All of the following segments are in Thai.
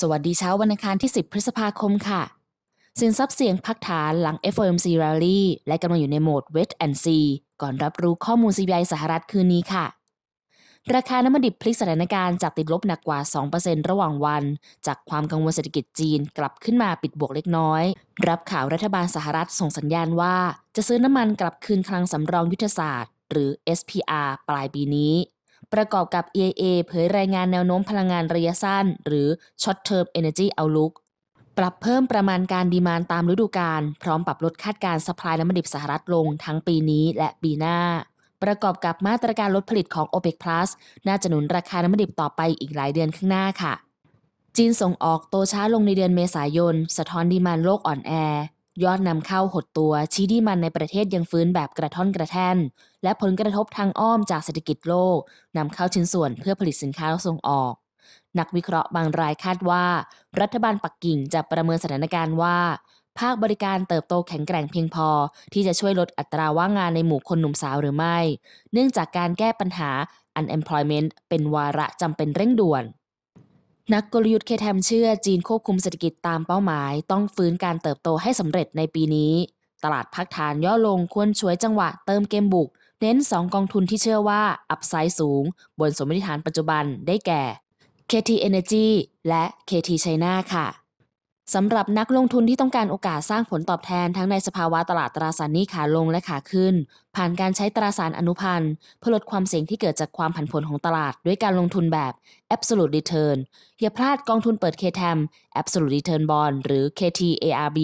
สวัสดีเช้าวันอังคารที่ 10 พฤษภาคมค่ะ สินทรัพย์เสี่ยงพักฐานหลัง FOMC Rally และกำลังอยู่ในโหมด Wait and See ก่อนรับรู้ข้อมูล CPI สหรัฐคืนนี้ค่ะ ราคาน้ำมันดิบพลิกสถานการณ์จากติดลบหนักกว่า 2%ระหว่างวัน จากความกังวลเศรษฐกิจจีนกลับขึ้นมาปิดบวกเล็กน้อย รับข่าวรัฐบาลสหรัฐส่งสัญญาณว่า จะซื้อน้ำมันกลับคืนคลังสำรองยุทธศาสตร์ หรือ SPR ปลายปีนี้ ประกอบกับ EIA เผยรายงานแนวโน้มพลังงานระยะสั้น หรือ Short Term Energy Outlook ปรับเพิ่มประมาณการดีมานตามฤดูกาลพร้อมปรับลดคาดการสปายน้ำมันดิบสหรัฐลงทั้งปีนี้และปีหน้า ประกอบกับมาตรการลดผลิตของ OPEC Plus น่าจะหนุนราคาน้ำมันดิบต่อไปอีกหลายเดือนข้างหน้าค่ะ จีนส่งออกโตช้าลงในเดือนเมษายน สะท้อนดีมานโลกอ่อนแอ ยอดนำเข้าหดตัวชี้ดีมันในประเทศยังฟื้นแบบกระท่อนกระแท่น และผลกระทบทางอ้อมจากเศรษฐกิจโลกนำเข้าชิ้นส่วนเพื่อผลิตสินค้าส่งออก นักวิเคราะห์บางรายคาดว่า รัฐบาลปักกิ่งจะประเมินสถานการณ์ว่า ภาคบริการเติบโตแข็งแกร่งเพียงพอ ที่จะช่วยลดอัตราว่างงานในหมู่คนหนุ่มสาวหรือไม่ เนื่องจากการแก้ปัญหา unemployment เป็นวาระจำเป็นเร่งด่วน นักกลยุทธ์เคแทมเชื่อจีนควบคุมเศรษฐกิจตามเป้าหมาย ต้องฟื้นการเติบโตให้สำเร็จในปีนี้ ตลาดพักฐานย่อลงควรช่วยจังหวะเติมเกมบุก เน้น 2 กองทุนที่เชื่อว่าอัพไซด์สูง บนสมมติฐานปัจจุบันได้แก่ KT Energy และ KT China ค่ะ สำหรับนักลงทุนที่ต้องการโอกาสสร้างผลตอบแทนทั้งในสภาวะตลาดตราสารหนี้ขาลงและขาขึ้น ผ่านการใช้ตราสารอนุพันธ์เพื่อลดความเสี่ยงที่เกิดจากความผันผวนของตลาด ด้วยการลงทุนแบบ Absolute Return อย่าพลาดกองทุนเปิด KTAM Absolute Return Bond หรือ KTARB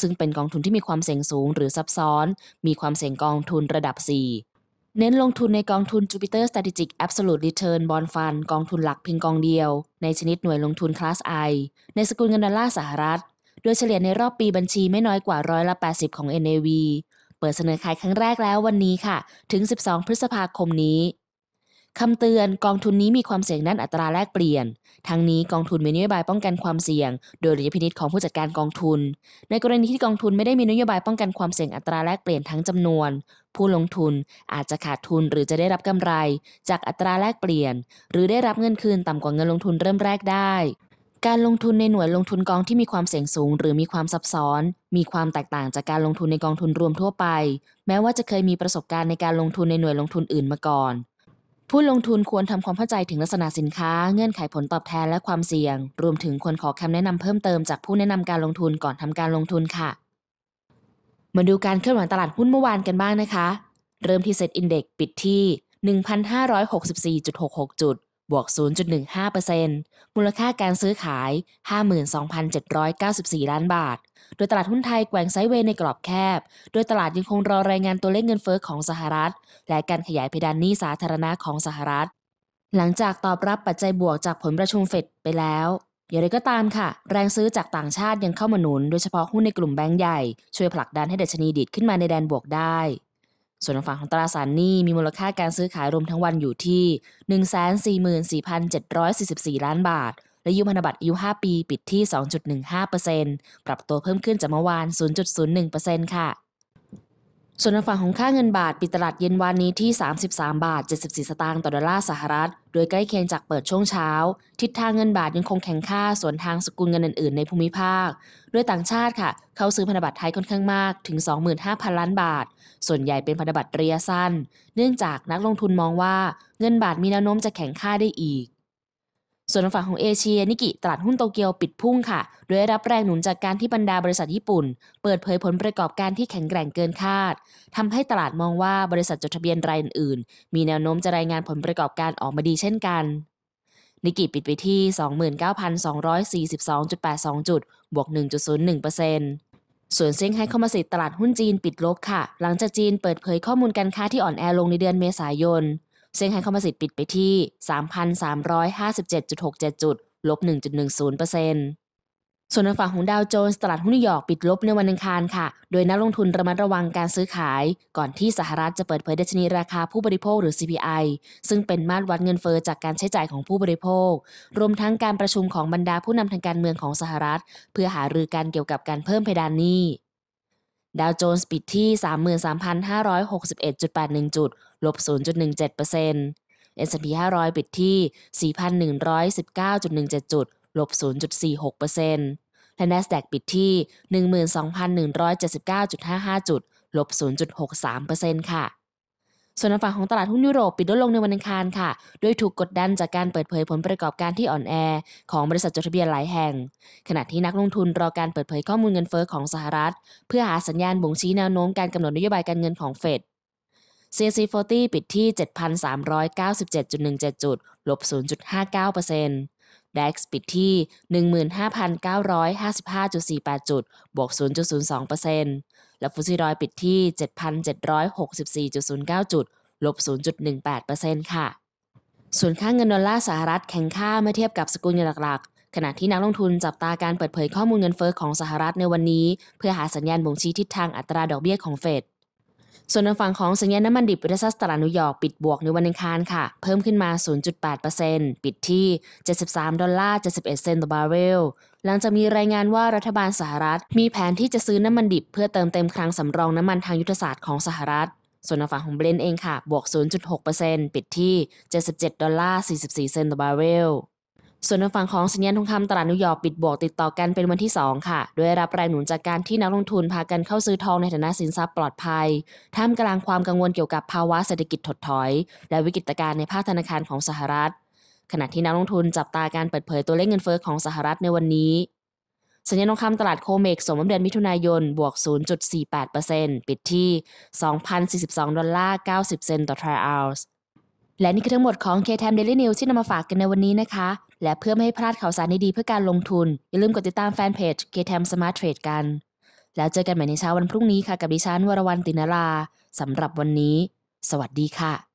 ซึ่งเป็นกองทุนที่มีความเสี่ยงสูงหรือซับซ้อน มีความเสี่ยงกองทุนระดับ 4 เน้นลงทุนในกองทุน Jupiter Strategic Absolute Return Bond Fund กองทุนหลักเพียงกองเดียว ในชนิดหน่วยลงทุนคลาส I ในสกุลเงินดอลลาร์สหรัฐ โดยเฉลี่ยในรอบปีบัญชีไม่น้อยกว่าร้อยละ 80 ของ NAV เปิดเสนอขายครั้งแรกแล้ววันนี้ค่ะ ถึง 12 พฤษภาคมนี้ คำเตือนกองทุนนี้มีความเสี่ยงด้านอัตราแลกเปลี่ยน ทั้งนี้กองทุนมีนโยบายป้องกันความเสี่ยง โดยดุลยพินิจของผู้จัดการกองทุน ในกรณีที่กองทุนไม่ได้มีนโยบายป้องกันความเสี่ยงอัตราแลกเปลี่ยนทั้งจำนวน ผู้ลงทุนอาจจะขาดทุนหรือจะได้รับกำไร จากอัตราแลกเปลี่ยน หรือได้รับเงินคืนต่ำกว่าเงินลงทุนเริ่มแรกได้การลงทุนในหน่วยลงทุนกองที่มีความเสี่ยงสูง หรือมีความซับซ้อน มีความแตกต่างจากการลงทุนในกองทุนรวมทั่วไป แม้ว่าจะเคยมีประสบการณ์ในการลงทุนในหน่วยลงทุนอื่นมาก่อน ผู้ลงทุนควรทำความเข้าใจถึงลักษณะสินค้า เงื่อนไขผลตอบแทนและความเสี่ยง รวมถึงควรขอคำแนะนำเพิ่มเติมจากผู้แนะนำการลงทุนก่อนทำการลงทุนค่ะ มาดูการเคลื่อนไหวตลาดหุ้นเมื่อวานกันบ้างนะคะ เริ่มที่เซ็ตอินเด็กปิดที่ 1,564.66 จุด บวก 0.15%มูลค่าการซื้อขาย 52,794 ล้านบาท โดยตลาดหุ้นไทยแกว่งไซด์เวย์ในกรอบแคบ โดยตลาดยังคงรอรายงานตัวเลขเงินเฟ้อของสหรัฐ และการขยายเพดานหนี้สาธารณะของสหรัฐ หลังจากตอบรับปัจจัยบวกจากผลประชุมเฟดไปแล้วอย่างไรก็ตามค่ะ แรงซื้อจากต่างชาติยังเข้ามาหนุน โดยเฉพาะหุ้นในกลุ่มแบงก์ใหญ่ ช่วยผลักดันให้ดัชนีดีดขึ้นมาในแดนบวกได้ ส่วนทางฝั่งของตราสารหนี้มีมูลค่าการซื้อขายรวมทั้งวันอยู่ที่ 144,744 ล้านบาท และยูพันธบัตรอายุ 5 ปีปิดที่ 2.15%ปรับตัวเพิ่มขึ้นจากเมื่อวาน 0.01%ค่ะ ส่วนทางฝั่งของค่าเงินบาทปิดตลาดเย็นวานนี้ที่ 33 บาท 74 สตางค์ต่อดอลลาร์สหรัฐ โดยใกล้เคียงจากเปิดช่วงเช้า ทิศทางเงินบาทยังคงแข็งค่าส่วนทางสกุลเงินอื่นๆ ในภูมิภาค โดยต่างชาติค่ะ เข้าซื้อพันธบัตรไทยค่อนข้างมากถึง 25,000 ล้านบาท ส่วนใหญ่เป็นพันธบัตรระยะสั้น เนื่องจากนักลงทุนมองว่าเงินบาทมีแนวโน้มจะแข็งค่าได้อีก ส่วนฝั่งของเอเชียนิกิตลาดหุ้นโตเกียวปิดพุ่งค่ะ โดยได้รับแรงหนุนจากการที่บรรดาบริษัทญี่ปุ่น เปิดเผยผลประกอบการที่แข็งแกร่งเกินคาดทำให้ตลาดมองว่าบริษัทจดทะเบียนรายอื่นๆมีแนวโน้มจะรายงานผลประกอบการออกมาดีเช่นกันนิกิปิดไปที่ 29,242.82 จุด บวก 1.01%ส่วนเซี่ยงไฮ้คอมโพสิตตลาดหุ้นจีนปิดลบค่ะ หลังจากจีนเปิดเผยข้อมูลการค้าที่อ่อนแอลงในเดือนเมษายน ซี่ยงไฮ้คอมโพสิตปิดไปที่ 3,357.67 จุด ลบ 1.10%ส่วนทางฝั่งของดาวโจนส์ตลาดหุ้นนิวยอร์กปิดลบในวันอังคารค่ะ โดยนักลงทุนระมัดระวังการซื้อขาย ก่อนที่สหรัฐจะเปิดเผยดัชนีราคาผู้บริโภคหรือ CPI ซึ่งเป็นมาตรวัดเงินเฟอ้อจากการใช้จ่ายของผู้บริโภค รวมทั้งการประชุมของบรรดาผู้นำทางการเมืองของสหรัฐ เพื่อหารือกันเกี่ยวกับการเพิ่มเพดานหนี้ ดาวโจนส์ปิดที่ 33,561.81 จุด ลบ 0.17% S&P 500 ปิดที่ 4,119.17 จุด ลบ 0.46%และ NASDAQ ปิดที่ 12,179.55 จุด ลบ 0.63%ค่ะ ส่วนทางฝั่งของตลาดหุ้นยุโรปปิดลดลงในวันอังคารค่ะโดยถูกกดดันจากการเปิดเผยผลประกอบการที่อ่อนแอ ของบริษัทจดทะเบียนหลายแห่ง ขณะที่นักลงทุนรอการเปิดเผยข้อมูลเงินเฟ้อของสหรัฐ เพื่อหาสัญญาณบ่งชี้แนวโน้มการกำหนดนโยบายการเงินของเฟด CAC 40 ปิดที่ 7,397.17 จุด ลบ 0.59% DAX ปิดที่ 15,955.48 จุด บวก 0.02% และฟุตซี่รอยปิดที่ 7,764.09 จุด ลบ 0.18%ค่ะ ส่วนค่าเงินดอลลาร์สหรัฐแข็งค่าเมื่อเทียบกับสกุลเงินหลักๆ ขณะที่นักลงทุนจับตาการเปิดเผยข้อมูลเงินเฟ้อของสหรัฐในวันนี้ เพื่อหาสัญญาณบ่งชี้ทิศทางอัตราดอกเบี้ยของเฟดส่วนทางฝั่งของสัญญาณน้ำมันดิบเวซัสตลาดนิวยอร์กปิดบวกในวันอังคารค่ะ เพิ่มขึ้นมา 0.8%ปิดที่ 73 ดอลลาร์ 71 เซนต์ต่อบาร์เรล หลังจากมีรายงานว่ารัฐบาลสหรัฐ มีแผนที่จะซื้อน้ำมันดิบ เพื่อเติมเต็มคลังสำรองน้ำมันทางยุทธศาสตร์ของสหรัฐ ส่วนทางฝั่งของเบรนท์เองค่ะ บวก 0.6%ปิดที่ 77 ดอลลาร์ 44 เซนต์ต่อบาร์เรลส่วนทางฝั่งของสัญญาณทองคำตลาดนิวยอร์กปิดบวกติดต่อกันเป็นวันที่ 2 ค่ะ โดยรับแรงหนุนจากการที่นักลงทุนพากันเข้าซื้อทองในฐานะสินทรัพย์ปลอดภัย ท่ามกลางความกังวลเกี่ยวกับภาวะเศรษฐกิจถดถอย และวิกฤตการณ์ในภาคธนาคารของสหรัฐ ขณะที่นักลงทุนจับตาการเปิดเผยตัวเลขเงินเฟ้อของสหรัฐในวันนี้ สัญญาณทองคำตลาดโคเมกสมเดือนมิถุนายน บวก 0.48%ปิดที่ 2,042 ดอลลาร์ 90 เซนต์ต่อทรัลล์ และนี่คือทั้งหมดของ KTM Daily News ที่นำมาฝากกันในวันนี้นะคะ และเพื่อไม่ให้พลาดข่าวสารดีๆเพื่อการลงทุน อย่าลืมกดติดตามแฟนเพจ KTM Smart Trade กัน แล้วเจอกันใหม่ในเช้าวันพรุ่งนี้ค่ะกับดิฉันวรวรรณตินราสำหรับวันนี้ สวัสดีค่ะ